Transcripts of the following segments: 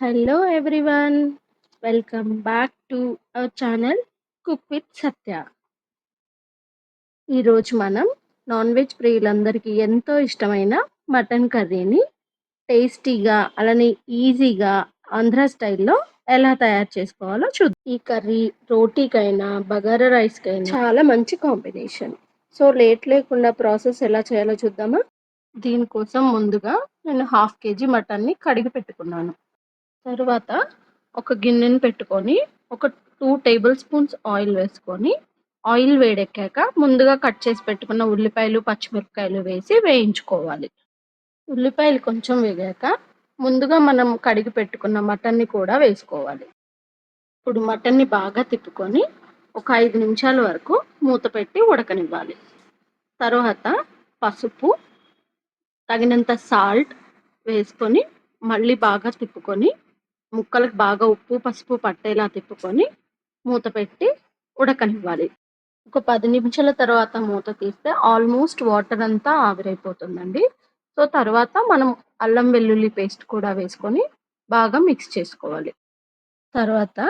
Hello everyone welcome back to our channel cook with Satya ఈరోజు మనం non veg ప్రియులందరికీ ఎంతో ఇష్టమైన మటన్ కర్రీని టేస్టీగా అలానే ఈజీగా ఆంధ్ర స్టైల్లో ఎలా తయారు చేసుకోవాలో చూద్దాం. ఈ కర్రీ రోటీకైనా బగారా రైస్కైనా చాలా మంచి కాంబినేషన్. సో లేట్ లేకుండా ప్రాసెస్ ఎలా చేయాలో చూద్దామా? దీనికోసం ముందుగా నేను హాఫ్ కేజీ మటన్ని కడిగి పెట్టుకున్నాను. తర్వాత ఒక గిన్నెని పెట్టుకొని ఒక టూ టేబుల్ స్పూన్స్ ఆయిల్ వేసుకొని ఆయిల్ వేడెక్కాక ముందుగా కట్ చేసి పెట్టుకున్న ఉల్లిపాయలు పచ్చిమిరపకాయలు వేసి వేయించుకోవాలి. ఉల్లిపాయలు కొంచెం వేగాక ముందుగా మనం కడిగి పెట్టుకున్న మటన్ని కూడా వేసుకోవాలి. ఇప్పుడు మటన్ని బాగా తిప్పుకొని ఒక ఐదు నిమిషాల వరకు మూత పెట్టి ఉడకనివ్వాలి. తర్వాత పసుపు తగినంత సాల్ట్ వేసుకొని మళ్ళీ బాగా తిప్పుకొని ముక్కలకు బాగా ఉప్పు పసుపు పట్టేలా తిప్పుకొని మూత పెట్టి ఉడకనివ్వాలి. ఒక పది నిమిషాల తర్వాత మూత తీస్తే ఆల్మోస్ట్ వాటర్ అంతా ఆవిరైపోతుందండి. సో తర్వాత మనం అల్లం వెల్లుల్లి పేస్ట్ కూడా వేసుకొని బాగా మిక్స్ చేసుకోవాలి. తర్వాత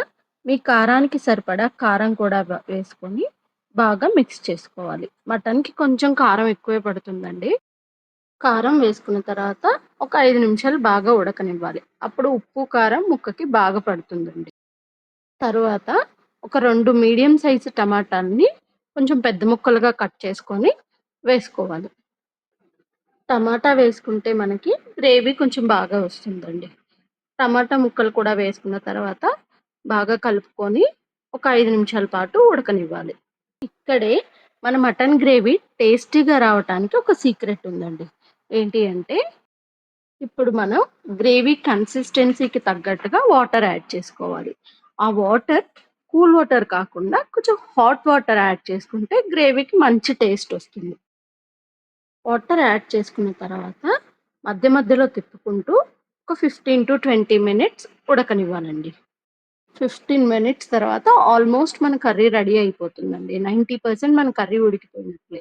మీ కారానికి సరిపడా కారం కూడా వేసుకొని బాగా మిక్స్ చేసుకోవాలి. మటన్కి కొంచెం కారం ఎక్కువే పడుతుందండి. కారం వేసుకున్న తర్వాత ఒక ఐదు నిమిషాలు బాగా ఉడకనివ్వాలి. అప్పుడు ఉప్పు కారం ముక్కకి బాగా పడుతుందండి. తర్వాత ఒక రెండు మీడియం సైజు టమాటాలని కొంచెం పెద్ద ముక్కలుగా కట్ చేసుకొని వేసుకోవాలి. టమాటా వేసుకుంటే మనకి గ్రేవీ కొంచెం బాగా వస్తుందండి. టమాటా ముక్కలు కూడా వేసుకున్న తర్వాత బాగా కలుపుకొని ఒక ఐదు నిమిషాల పాటు ఉడకనివ్వాలి. ఇక్కడే మన మటన్ గ్రేవీ టేస్టీగా రావడానికి ఒక సీక్రెట్ ఉందండి. ఏంటి అంటే ఇప్పుడు మనం గ్రేవీ కన్సిస్టెన్సీకి తగ్గట్టుగా వాటర్ యాడ్ చేసుకోవాలి. ఆ వాటర్ కూల్ వాటర్ కాకుండా కొంచెం హాట్ వాటర్ యాడ్ చేసుకుంటే గ్రేవీకి మంచి టేస్ట్ వస్తుంది. వాటర్ యాడ్ చేసుకున్న తర్వాత మధ్య మధ్యలో తిప్పుకుంటూ ఒక ఫిఫ్టీన్ టు ట్వంటీ మినిట్స్ ఉడకనివ్వాలండి. ఫిఫ్టీన్ మినిట్స్ తర్వాత ఆల్మోస్ట్ మన కర్రీ రెడీ అయిపోతుందండి. నైంటీ పర్సెంట్ మన కర్రీ ఉడికిపోయినట్లే.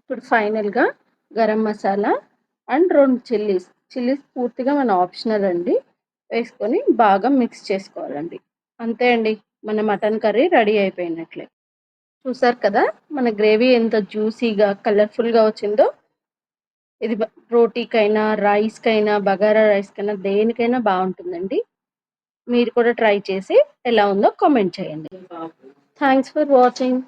ఇప్పుడు ఫైనల్గా గరం మసాలా అండ్ రెండు చిల్లీస్. చిల్లీస్ పూర్తిగా మన ఆప్షనల్ అండి. వేసుకొని బాగా మిక్స్ చేసుకోవాలండి. అంతే అండి. మన మటన్ కర్రీ రెడీ అయిపోయినట్లే. చూసారు కదా మన గ్రేవీ ఎంత జ్యూసీగా కలర్ఫుల్గా వచ్చిందో. ఇది రోటీకైనా రైస్కైనా బగారా రైస్కైనా దేనికైనా బాగుంటుందండి. మీరు కూడా ట్రై చేసి ఎలా ఉందో కామెంట్ చేయండి. Thanks for watching.